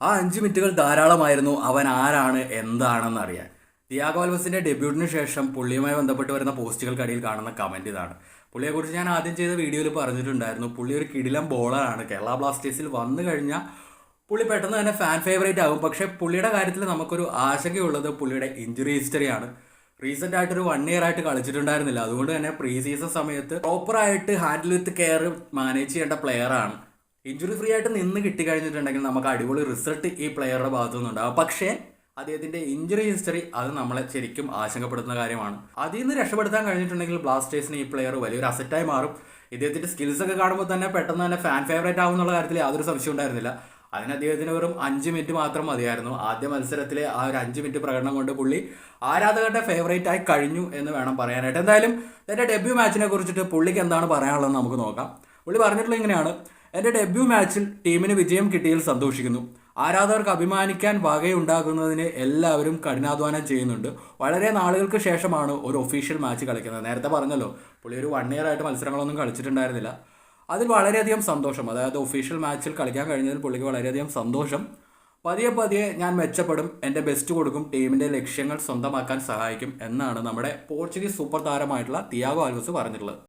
ആ അഞ്ച് മിനിറ്റുകൾ ധാരാളമായിരുന്നു അവൻ ആരാണ് എന്താണെന്ന് അറിയാൻ. തിയാഗോ അൽവസിന്റെ ഡെബ്യൂട്ടിന് ശേഷം പുള്ളിയുമായി ബന്ധപ്പെട്ട് വരുന്ന പോസ്റ്റുകൾക്കടിയിൽ കാണുന്ന കമന്റ് ഇതാണ്. പുള്ളിയെക്കുറിച്ച് ഞാൻ ആദ്യം ചെയ്ത വീഡിയോയിൽ പറഞ്ഞിട്ടുണ്ടായിരുന്നു പുള്ളി ഒരു കിടിലം ബോളറാണ് കേരള ബ്ലാസ്റ്റേഴ്സിൽ വന്നു കഴിഞ്ഞാൽ പുള്ളി പെട്ടെന്ന് തന്നെ ഫാൻ ഫേവറേറ്റ് ആകും. പക്ഷേ പുള്ളിയുടെ കാര്യത്തിൽ നമുക്കൊരു ആശങ്കയുള്ളത് പുള്ളിയുടെ ഇഞ്ചുറി ഹിസ്റ്ററിയാണ് റീസെന്റ് ആയിട്ട് ഒരു വൺ ഇയർ ആയിട്ട് കളിച്ചിട്ടുണ്ടായിരുന്നില്ല. അതുകൊണ്ട് തന്നെ പ്രീ സീസൺ സമയത്ത് പ്രോപ്പറായിട്ട് ഹാൻഡിൽ വിത്ത് കെയർ മാനേജ് ചെയ്യേണ്ട പ്ലെയർ ആണ്. ഇഞ്ചുറി ഫ്രീ ആയിട്ട് നിന്ന് കിട്ടിക്കഴിഞ്ഞിട്ടുണ്ടെങ്കിൽ നമുക്ക് അടിപൊളി റിസൾട്ട് ഈ പ്ലെയറുടെ ഭാഗത്തു നിന്നുണ്ടാകും പക്ഷേ അദ്ദേഹത്തിന്റെ ഇഞ്ചുറി ഹിസ്റ്ററി അത് നമ്മളെ ശരിക്കും ആശങ്കപ്പെടുത്തുന്ന കാര്യമാണ്. അതിൽ നിന്ന് രക്ഷപ്പെടുത്താൻ കഴിഞ്ഞിട്ടുണ്ടെങ്കിൽ ബ്ലാസ്റ്റേഴ്സിന് ഈ പ്ലെയർ വലിയൊരു അസറ്റായി മാറും. ഇദ്ദേഹത്തിന്റെ സ്കിൽസ് ഒക്കെ കാണുമ്പോൾ തന്നെ പെട്ടെന്ന് തന്നെ ഫാൻ ഫേവറേറ്റ് ആവും എന്നുള്ള കാര്യത്തിൽ യാതൊരു സംശയം ഉണ്ടായിരുന്നില്ല. അതിന് അദ്ദേഹത്തിന് വെറും അഞ്ച് മിനിറ്റ് മാത്രം മതിയായിരുന്നു. ആദ്യ മത്സരത്തിലെ ആ ഒരു അഞ്ച് മിനിറ്റ് പ്രകടനം കൊണ്ട് പുള്ളി ആരാധകരുടെ ഫേവറേറ്റ് ആയി കഴിഞ്ഞു എന്ന് വേണം പറയാനായിട്ട്. എന്തായാലും എന്റെ ഡെബ്യൂ മാച്ചിനെ കുറിച്ചിട്ട് പുള്ളിക്ക് എന്താണ് പറയാനുള്ളതെന്ന് നമുക്ക് നോക്കാം. പുള്ളി പറഞ്ഞിട്ടുള്ളത് ഇങ്ങനെയാണ്. എന്റെ ഡെബ്യൂ മാച്ചിൽ ടീമിന് വിജയം കിട്ടിയതിൽ സന്തോഷിക്കുന്നു. ആരാധകർക്ക് അഭിമാനിക്കാൻ വകയുണ്ടാകുന്നതിന് എല്ലാവരും കഠിനാധ്വാനം ചെയ്യുന്നുണ്ട്. വളരെ നാളുകൾക്ക് ശേഷമാണ് ഒരു ഒഫീഷ്യൽ മാച്ച് കളിക്കുന്നത്. നേരത്തെ പറഞ്ഞല്ലോ പുള്ളി ഒരു വൺ ഇയർ ആയിട്ട് മത്സരങ്ങളൊന്നും കളിച്ചിട്ടുണ്ടായിരുന്നില്ല. അതിൽ വളരെയധികം സന്തോഷം. അതായത് ഒഫീഷ്യൽ മാച്ചിൽ കളിക്കാൻ കഴിഞ്ഞതിൽ പുള്ളിക്ക് വളരെയധികം സന്തോഷം. പതിയെ പതിയെ ഞാൻ മെച്ചപ്പെടും എന്റെ ബെസ്റ്റ് കൊടുക്കും ടീമിന്റെ ലക്ഷ്യങ്ങൾ സ്വന്തമാക്കാൻ സഹായിക്കും എന്നാണ് നമ്മുടെ പോർച്ചുഗീസ് സൂപ്പർ താരമായിട്ടുള്ള തിയാഗോ ആൽവസ് പറഞ്ഞിട്ടുള്ളത്.